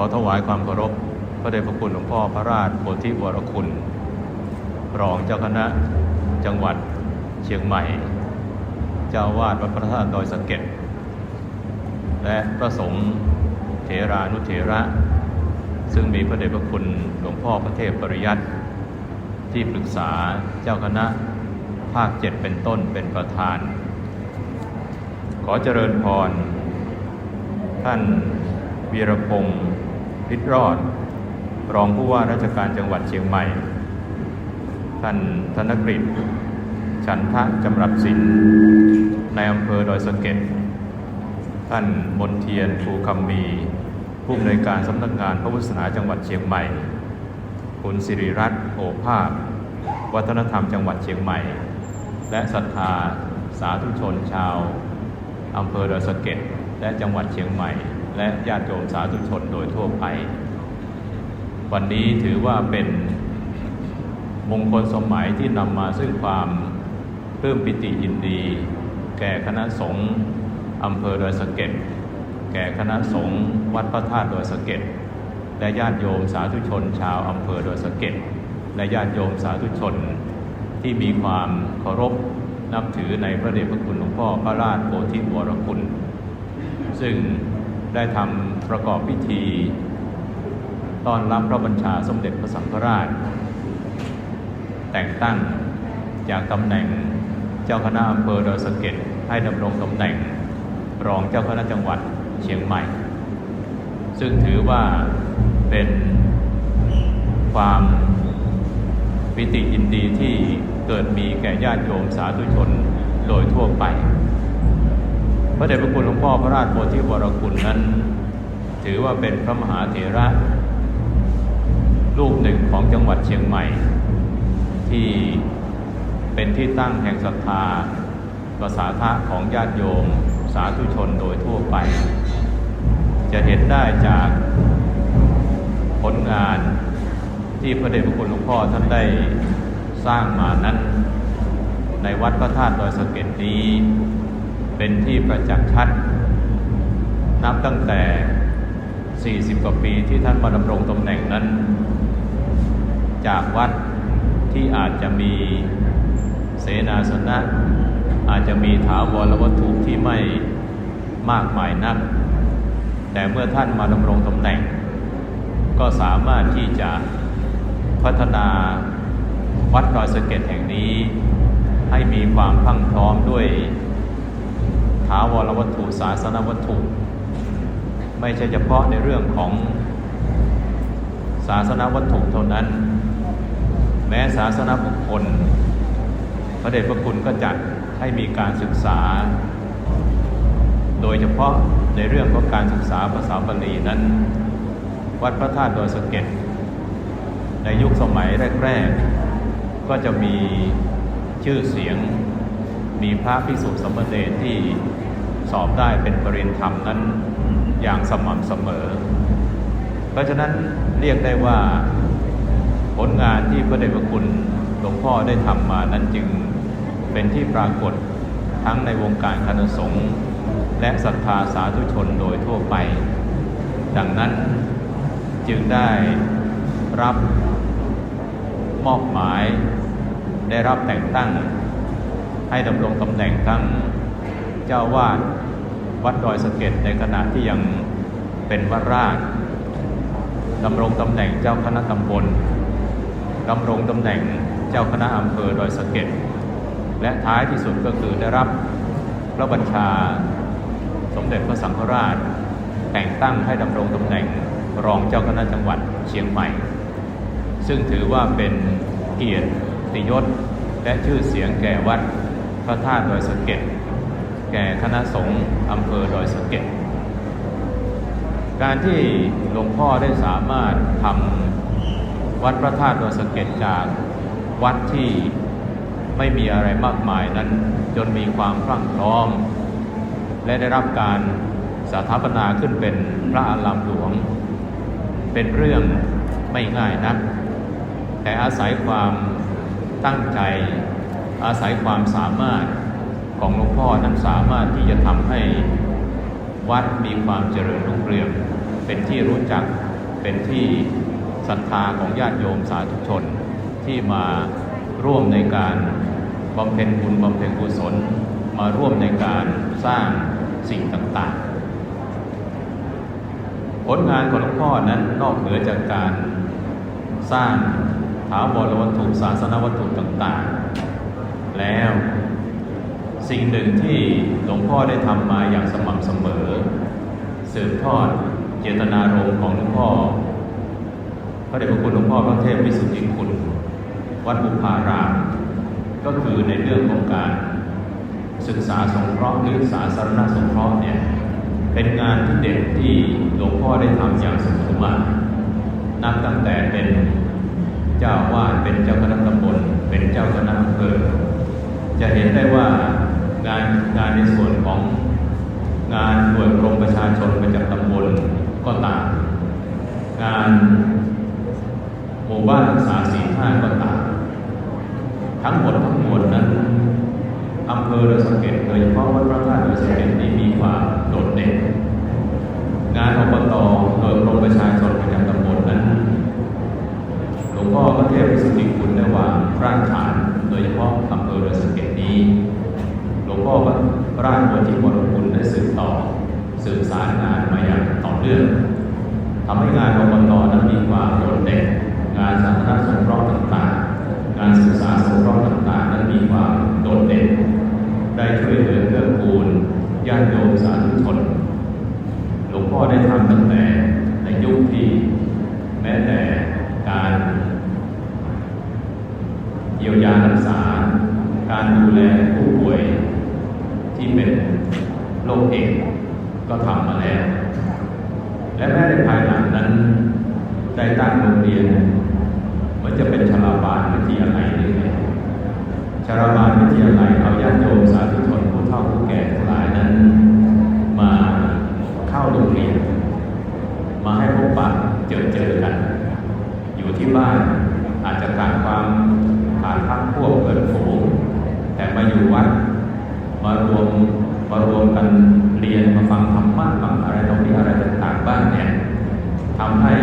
ขอถวายความเคารพพระเดชพระคุณหลวงพ่อพระราชโพธิวรคุณ รองเจ้าคณะจังหวัดเชียงใหม่ เจ้าวาดวัดพระธาตุดอยสะเก็ดและพระสงฆ์เถรานุเถระ ซึ่งมีพระเดชพระคุณหลวงพ่อพระเทพปริยัติที่ปรึกษาเจ้าคณะภาคเจ็ดเป็นต้นเป็นประธาน ขอเจริญพร ท่านวีรพงศ์ พิตรอด รองผู้ว่าราชการจังหวัดเชียงใหม่ ท่านธนกฤษฉันทะจำรัดสินในอำเภอดอยสะเก็ดท่านมนเทียนภูคำมี ผู้อำนวยการสำนักงานพระพุทธศาสนาจังหวัดเชียงใหม่ คุณสิริรัตน์โอภาสวัฒนธรรมจังหวัดเชียงใหม่ และศรัทธาสาธุชนชาวอำเภอดอยสะเก็ดและจังหวัดเชียงใหม่ และญาติโยมสาธุชนโดยทั่วไป วันนี้ถือว่าเป็นมงคลสมัยที่นำมาซึ่งความปลื้มปิติยินดี แก่คณะสงฆ์อำเภอดอยสะเก็ดแก่คณะสงฆ์วัดพระธาตุดอยสะเก็ดและญาติโยมสาธุชนชาวอำเภอดอยสะเก็ดและญาติโยมสาธุชนที่มีความเคารพนับถือในพระเดชพระคุณหลวงพ่อพระราชโพธิวรคุณ ซึ่ง ได้ทำประกอบพิธีต้อนรับพระบัญชาสมเด็จพระสังฆราช แต่งตั้งจากตำแหน่งเจ้าคณะอำเภอดอยสะเก็ดให้ดำรงตำแหน่ง รองเจ้าคณะจังหวัดเชียงใหม่ ซึ่งถือว่าเป็นความปิติยินดีที่เกิดมีแก่ญาติโยมสาธุชนโดยทั่วไป พระเดชพระคุณหลวงพ่อพระราชโพธิวรคุณนั้น ถือว่าเป็นพระมหาเถระรูปหนึ่งของจังหวัดเชียงใหม่ ที่เป็นที่ตั้งแห่งศรัทธาประสาทะของญาติโยม สาธุชนโดยทั่วไป จะเห็นได้จากผลงานที่พระเดชพระคุณหลวงพ่อท่านได้สร้างมานั้น ในวัดพระธาตุดอยสะเก็ดนี้ เป็นที่ประจักษ์ชัด นับตั้งแต่ 40 กว่าปีที่ท่านมาดำรงตำแหน่งนั้น จากวัดที่อาจจะมีเสนาสนะ อาจจะมีถาวรวัตถุที่ไม่มากมายนัก แต่เมื่อท่านมาดำรงตำแหน่ง ก็สามารถที่จะพัฒนาวัดดอยสะเก็ดแห่งนี้ ให้มีความพังพร้อมด้วย ถาวรวัตถุศาสนวัตถุ ไม่ใช่เฉพาะในเรื่องของศาสนวัตถุเท่านั้น แม้ศาสนบุคคล พระเดชพระคุณก็จัดให้มีการศึกษา โดยเฉพาะในเรื่องของการศึกษาภาษาบาลีนั้น วัดพระธาตุดอยสะเก็ดในยุคสมัยแรก ๆ ก็จะมีชื่อเสียง มีพระภิกษุสมณเณรที่สอบได้เป็นปริญญาธรรมนั้นอย่างสม่ำเสมอ เพราะฉะนั้นเรียกได้ว่าผลงานที่พระเดชพระคุณหลวงพ่อได้ทำมานั้นจึงเป็นที่ปรากฏทั้งในวงการคณะสงฆ์และศรัทธาสาธุชนโดยทั่วไป ดังนั้นจึงได้รับมอบหมายได้รับแต่งตั้ง ให้ดำรงตำแหน่งทั้งเจ้าวาดวัดดอยสะเก็ดในขณะที่ยังเป็นวัดราชดำรงตำแหน่งเจ้าคณะตำบลดำรงตำแหน่งเจ้าคณะอำเภอดอยสะเก็ดและท้ายที่สุดก็คือได้รับพระบัญชาสมเด็จพระสังฆราช แต่งตั้งให้ดำรงตำแหน่งรองเจ้าคณะจังหวัดเชียงใหม่ ซึ่งถือว่าเป็นเกียรติยศและชื่อเสียงแก่วัด ระธาตุดอยสะเก็ดแก่คณะสงฆ์อำเภอดอยสะเก็ดการที่หลวงพ่อได้สามารถทำวัดพระธาตุดอยสะเก็ดจากวัดที่ไม่มีอะไรมากมายนั้นจนมีความพรั่งพร้อม และได้รับการสถาปนาขึ้นเป็นพระอารามหลวง เป็นเรื่องไม่ง่ายนักแต่อาศัยความตั้งใจ อาศัยความสามารถของหลวงพ่อนั้นสามารถที่จะทำให้วัดมีความเจริญรุ่งเรืองเป็นที่รู้จักเป็นที่ศรัทธาของญาติโยมสาธุชน ที่มาร่วมในการบำเพ็ญบุญบำเพ็ญกุศล มาร่วมในการสร้างสิ่งต่างๆ ผลงานของหลวงพ่อนั้นนอกเหนือจากการสร้างถาวรวัตถุศาสนวัตถุต่างๆ แล้ว สิ่งหนึ่งที่หลวงพ่อได้ทำมาอย่างสม่ำเสมอ สืบทอดเจตนารมณ์ของหลวงพ่อพระเดชพระคุณหลวงพ่อพระเทพวิสุทธิคุณ วัดบุพารามก็คือในเรื่องของการศึกษาสงเคราะห์หรือสาสารณสงเคราะห์เนี่ยเป็นงานที่เด่นที่หลวงพ่อได้ทำอย่างสมบูรณ์มานับตั้งแต่เป็นเจ้าวาดเป็นเจ้าคณะตำบลเป็นเจ้าคณะอำเภอ จะเห็นได้ว่างานงานในส่วนของงานหน่วยกรมประชาชนประจำตำบลก็ตามงานหมู่บ้านรักษาศีลห้าก็ตามทั้งหมดทั้งมวลนั้นอำเภอเรือสเก็ดโดยเฉพาะวัดพระธาตุเรือสเก็ดนี้มีความโดดเด่น งานอบตโดยกรมประชาชนประจำตำบลนั้นหลวงพ่อพระเทพวิสุทธิคุณได้วางรากฐาน ยเฉพาะอำเภอเรือสเก็ดนี้ หลวงพ่อพระราชโพธิวรคุณได้สืบต่อ สืบสารงานมาอย่างต่อเนื่องทำให้งานอบตนั้นมีความโดดเด่นงานสาธารณสงเคราะห์ต่างๆ งานศึกษาสงเคราะห์ต่างๆ นั้นมีความโดดเด่น ได้ช่วยเหลือเกื้อกูลญาติโยมสาธุชน หลวงพ่อได้ทำตั้งแต่ในยุคที่แม้แต่การเยียวยารักษา การดูแลผู้ป่วย ที่เป็นโรคเอดส์ก็ทำมาแล้ว และแม้ในภายหลังนั้น ได้ตั้งโรงเรียน เป็นชลาบาลวิทยาลัยนี่ไงชลาบาลวิทยาลัยเอาญาติโยมสาธุชนผู้เฒ่าผู้แก่ทั้งหลายนั้น มาเข้าโรงเรียน มาให้พบปะเจอเจอกัน อยู่ที่บ้านอาจจะขาดความขาดพักพวกเกินฝูงแต่มาอยู่วัดมารวมมารวมกันเรียนมาฟังธรรมะฟังอะไรตรงนี้อะไรต่างๆบ้างเนี่ยทำให้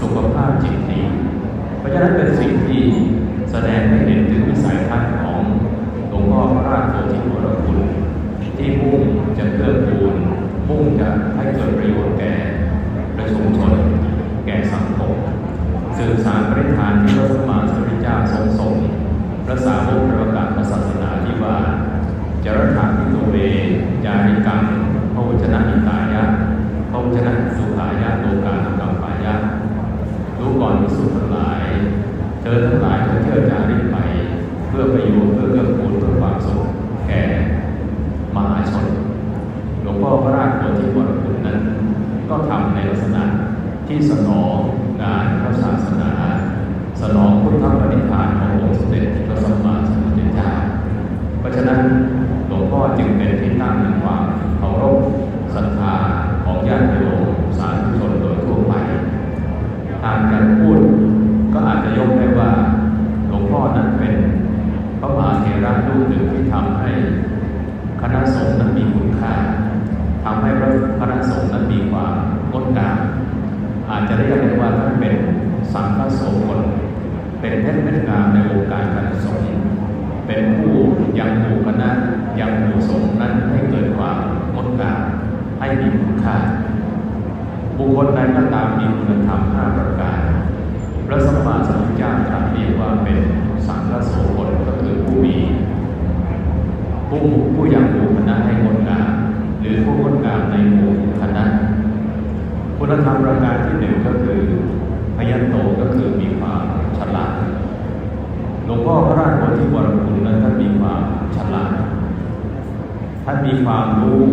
สุขภาพจิตดี ราะฉะนั้นเป็นสิ่งที่แสดงให้เห็นถึงวิสัยทัศน์ของหลวงพ่อพระราชโพธิวรคุณ ที่มุ่งจะเพื่อกูลมุ่งจะให้เกิดประโยชน์แก่ประชาชน แก่สังคมสื่อสารปริธานที่พระสัมมาสัมพุทธเจ้าทรงส่งพระสาวกประกาศศาสนาที่ว่าจรถาพิโตเวจาริกังพระวจนะอิตายะพระวจนะสุขายะโลกานุกัมปายะรู้ก่อนที่สุดทั้งหลาย เธอทั้งหลายจง เที่ยวจาริกไป เพื่อประโยชน์เพื่อเกื้อกูลเพื่อความสุขแก่มหาชน หลวงพ่อพระราชโพธิวรคุณนั้น ก็ทำในลักษณะที่สนองงานพระศาสนา สนองพุทธปฏิภาณขององค์สมเด็จพระสัมมาสัมพุทธเจ้า เพราะฉะนั้นหลวงพ่อจึงเป็นที่ตั้งแห่งความเคารพศรัทธาของญาติโยมสาธุชนโดยทั่วไป ทางการพูดก็อาจจะยกได้ว่าหลวงพ่อนั้นเป็นพระมหาเถระรูปหนึ่งที่ทำให้คณะสงฆ์นั้นมีคุณค่าทำให้พระคณะสงฆ์นั้นมีความงดงามอาจจะเรียกได้ว่าท่านเป็นสังฆโสพลเป็นเพชรเม็ดงามในวงการคณะสงฆ์เป็นผู้ยังหมู่คณะยังหมู่สงฆ์นั้นให้เกิดความงดงามให้มีคุณค่าบุคคลใดก็ตามมีคุณธรรมห้าประการ พระสัมมาสัมพุทธเจ้าตรัสเรียกว่าเป็นสังฆโสพลก็คือผู้มี ผู้ผู้ยังหมู่คณะให้งดงามหรือผู้งดงามในหมู่คณะคุณธรรมประการที่หนึ่งก็คือพยัญโตก็คือมีความฉลาดหลวงพ่อพระราชโพธิวรคุณนั้นท่านมีความฉลาดท่านมีความรู้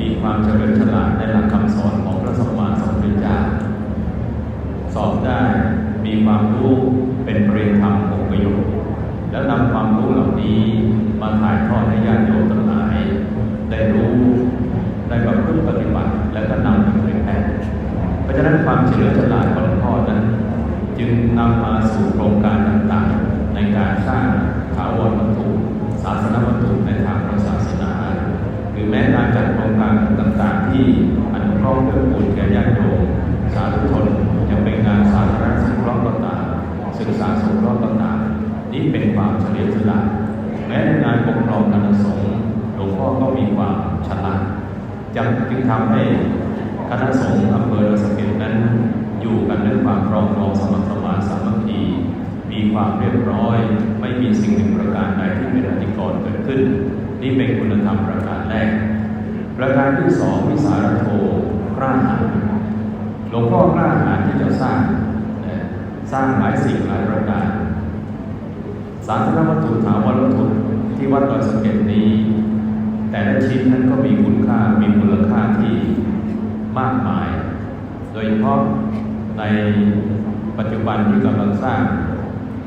มีความเฉลียวฉลาดในหลักคำสอนของพระสัมมาสัมพุทธเจ้าสอบได้มีความรู้เป็นปริธรรมองประโยชน์แล้วนำความรู้เหล่านี้ มาถ่ายทอดให้ญาติโยมทั้งหลาย ได้รู้ได้ประพฤติปฏิบัติ และก็นำไปเผยแพร่เพราะฉะนั้นความเฉลียวฉลาดของหลวงพ่อนั้น จึงนำมาสู่โครงการต่างๆ ในการสร้างถาวรวัตถุศาสนวัตถุในทางพระศาสนาหรือแม้การจัดโครงการต่างๆ ที่อันคราะห์เพื่อปูนแก่ญาติโยมสาธุชนจะเป็นงานสาธารณสุขรอบต่างศึกษาสุขรอบต่างๆนี้เป็นความเฉลียวฉลาด แม้ในงานปกครองคณะสงฆ์หลวงพ่อก็มีความฉลาดจึงจึงทำให้คณะสงฆ์อำเภอระสะเก็ดนั้น อยู่กันด้วยความปรองดองสมัครสมานสามัคคีมีความเรียบร้อย ไม่มีสิ่งหนึ่งประการใดที่เป็นอธิกรณ์เกิดขึ้น นี่เป็นคุณธรรมประการแรก ประการที่สองวิสารโทกล้าหาญหลวงพ่อกล้าหาญที่จะสร้างสร้างหลายสิ่งหลายประการ สารธนวัตถุถาวรวัตถุที่วัดดอยสะเก็ดนี้ แต่ละชิ้นนั้นก็มีคุณค่ามีมูลค่าที่มากมาย โดยเฉพาะในปัจจุบันที่กำลังสร้าง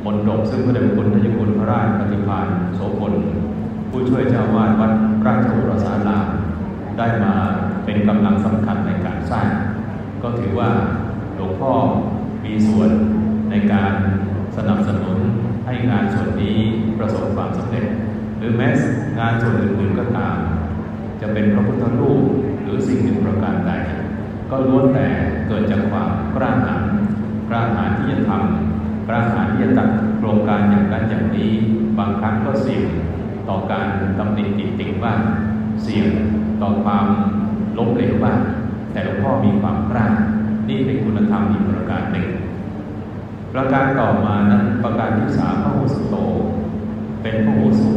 มณฑปซึ่งพระเดชคุณทายคุณพระราชปฏิภาณโสพลผู้ช่วยเจ้าวาดวัดราชโอรสารามได้มาเป็นกำลังสำคัญในการสร้าง ก็ถือว่าหลวงพ่อมีส่วนในการสนับสนุน ให้งานส่วนนี้ประสบความสำเร็จ หรือแม้งานส่วนอื่นๆก็ตาม จะเป็นพระพุทธรูปหรือสิ่งหนึ่งประการใดก็ล้วนแต่เกิดจากความกล้าหาญกล้าหาญที่จะทำกล้าหาญที่จะตัดโครงการอย่างนั้นอย่างนี้ บางครั้งก็เสี่ยงต่อการตำหนิติดติงบ้างเสี่ยงต่อความล้มเหลวบ้างแต่หลวงพ่อมีความกล้านี่เป็นคุณธรรมอีกประการหนึ่ง ประการต่อมานั้นประการที่สามพระโหสโต เป็นพระโหสู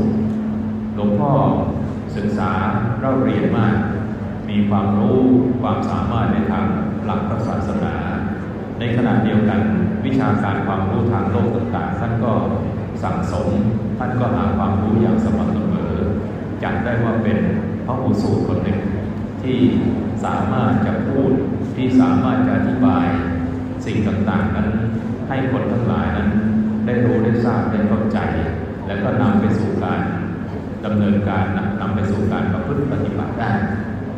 หลวงพ่อศึกษาเล่าเรียนมาก มีความรู้ความสามารถในทางหลักพระศาสนา ในขณะเดียวกันวิชาการความรู้ทางโลกต่างๆท่านก็สั่งสมท่านก็หาความรู้อย่างสม่ำเสมอจัดได้ว่าเป็นพระโหสูตรคนหนึ่ง ที่สามารถจะพูดที่สามารถจะอธิบายสิ่งต่างๆนั้น ให้คนทั้งหลายนั้น ได้รู้ได้ทราบได้เข้าใจ แล้วก็นำไปสู่การดำเนินการนำไปสู่การประพฤติปฏิบัติได้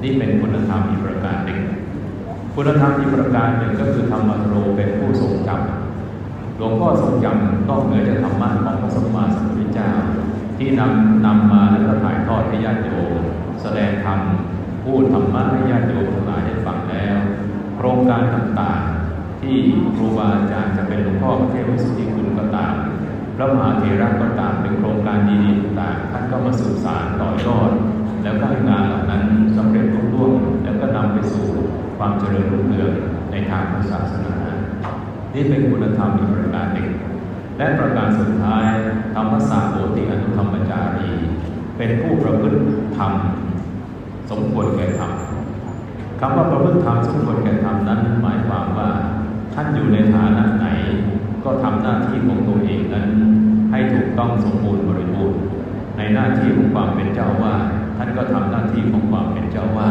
นี่เป็นคุณธรรมอีกประการหนึ่ง คุณธรรมอีกประการหนึ่งก็คือธรรมโรเป็นผู้ทรงจำหลวงพ่อทรงจำนอกเหนือจากธรรมะของพระสัมมาสัมพุทธเจ้า ที่นำนำมาแล้วก็ถ่ายทอดให้ญาติโยมแสดงธรรมพูดธรรมะให้ญาติโยมทั้งหลายได้ฟังแล้ว โครงการต่าง ที่ครูบาอาจารย์จะเป็นหลวงพ่อพระเทพวิสุทธิคุณก็ตามพระมหาเถระก็ตามเป็นโครงการดีๆต่างๆท่านก็มาสื่อสารต่อยอด แล้วก็ให้งานเหล่านั้นสำเร็จรุ่ร่วงแล้วก็นำไปสู่ความเจริญรุ่งเรืองในทางศาสนา นี่เป็นคุณธรรมอีกประการหนึ่ง และประการสุดท้ายธรรมศาสตร์โอติอนุธรรมจารี เป็นผู้ประพฤติธรรมสมควรแก่ธรรมคำว่าประพฤติธรรมสมควรแก่ธรรมนั้นหมายความว่า ท่านอยู่ในฐานะไหน ก็ทำหน้าที่ของตัวเองนั้น ให้ถูกต้องสมบูรณ์บริบูรณ์ ในหน้าที่ของความเป็นเจ้าว่า ท่านก็ทำหน้าที่ของความเป็นเจ้าว่า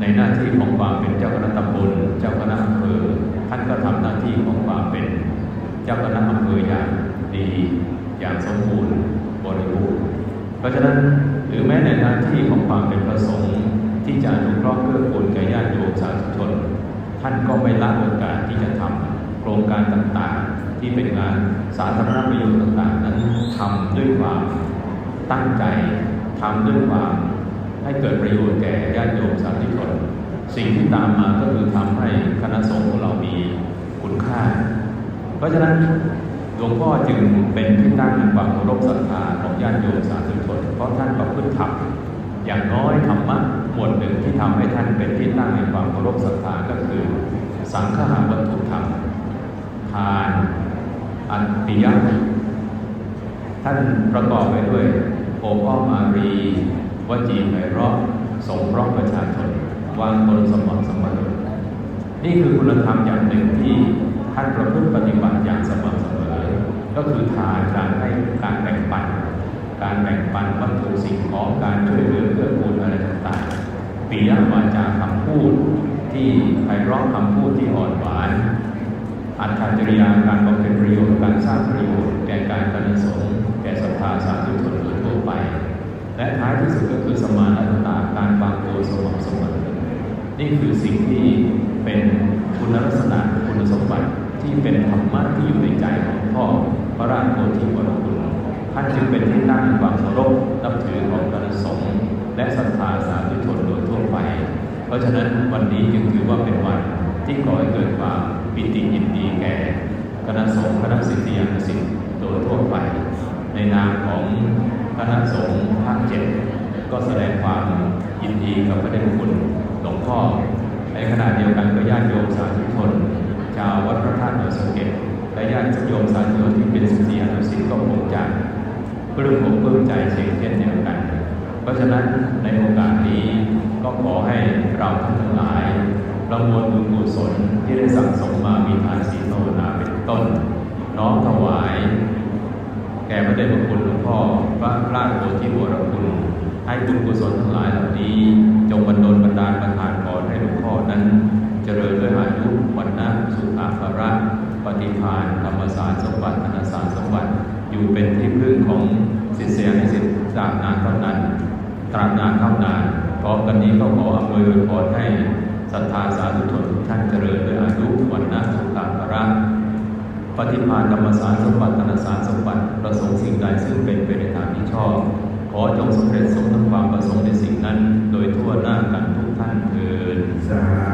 ในหน้าที่ของความเป็นเจ้าคณะตำบลเจ้าคณะอำเภอท่านก็ทำหน้าที่ของความเป็นเจ้าคณะอำเภออย่างดีอย่างสมบูรณ์บริบูรณ์เพราะฉะนั้นหรือแม้ในหน้าที่ของความเป็นพระสงฆ์ที่จะอนุเคราะห์เกื้อกูลแก่ญาติโยมสาธุชน ท่านก็ไม่ละโอกาสที่จะทำโครงการต่างๆ ที่เป็นงานสาธารณประโยชน์ต่างๆ นั้นทำด้วยความตั้งใจทำด้วยความให้เกิดประโยชน์แก่ญาติโยมสาธุชนสิ่งที่ตามมาก็คือทำให้คณะสงฆ์ของเรามีคุณค่า เพราะฉะนั้นหลวงพ่อจึงเป็นที่ตั้งแห่งความเคารพศรัทธาของญาติโยมสาธุชนเพราะท่านประพฤติธรรมอย่างน้อยธรรมะ หมวดหนึ่งที่ทำให้ท่านเป็นที่ตั้งแห่งความเคารพศรัทธาก็คือ สังฆาวัตถุธรรมทานอันติยะท่านประกอบไปด้วยโอป้อมอารีวจีไพเราะสงเคราะห์ประชาชนวางตนสม่ำเสมอนี่คือคุณธรรมอย่างหนึ่งที่ท่านประพฤติปฏิบัติอย่างสม่ำเสมอ ก็คือทานการให้การแบ่งปัน การแบ่งปันวัตถุสิ่งของการช่วยเหลือเพื่อกูลอะไรต่างๆ ปียวาจาคำพูดที่ไพเราะคำพูดที่อ่อนหวานอัตถจริยาการบำเพ็ญประโยชน์การสร้างประโยชน์แก่การคณะสงแก่ศรัทธาสาธุชนโดยทั่วไป และท้ายที่สุดก็คือสมานตาการวางตัวสม่ำเสมอนี่คือสิ่งที่เป็นคุณลักษณะคุณสมบัติที่เป็นธรรมะที่อยู่ในใจของพ่อพระราชโพธิวรคุณท่านจึงเป็นที่ตั้งแห่งความเคารพนับถือของคณะสงและศรัทธาสาธุ ชนโดยทั่วไปเพราะฉะนั้นวันนี้จึงถือว่าเป็นวันที่ก่อให้เกิดความปิติยินดีแก่คณะสงฆ์คณะสิทธิยานุสิทธิ์โดยทั่วไป ในนามของคณะสงฆ์ภาคเจ็ดก็แสดงความยินดีกับพระเดชคุณหลวงพ่อในขณะเดียวกันก็ญาติโยมสาธุชนชาววัดพระธาตุดอยสะเก็ดและญาติโยมสาธุชนที่เป็นสิทธิอนุสิทธิ์ก็คงจะปลื้มอกปลื้มใจเช่นเช่นเดียวกัน เพราะฉะนั้นในโอกาสนี้ ก็ขอให้เราท่านทั้งหลายประมวลบุญกุศลที่ได้สั่งสมมามีทานศีลภาวนาเป็นต้น น้อมถวาย แก่พระเดชพระคุณหลวงพ่อพระราชโพธิวรคุณ ให้บุญกุศลทั้งหลายเหล่านี้ จงบันดลบันดาลประทานพรให้หลวงพ่อนั้น เจริญด้วยอายุวันนะสุขาภระปฏิภาณธรรมสารสมบัติธนสารสมบัติอยู่เป็นที่พึ่งของศิษยานุศิษย์จากนานเท่านั้นตราบนานเท่านาน พร้อมกันนี้ก็ขออำนวยพรให้ศรัทธาสาธุชนท่านเจริญด้วยอายุวันนะสุขตาพปฏิภาณกรรมสารสมบัติธนสารสมบัติประสงค์สิ่งใดซึ่งเป็นไปในทางที่ชอบ ขอจงสำเร็จสมทั้งความประสงค์ในสิ่งนั้น โดยทั่วหน้ากันทุกท่านเถิดสา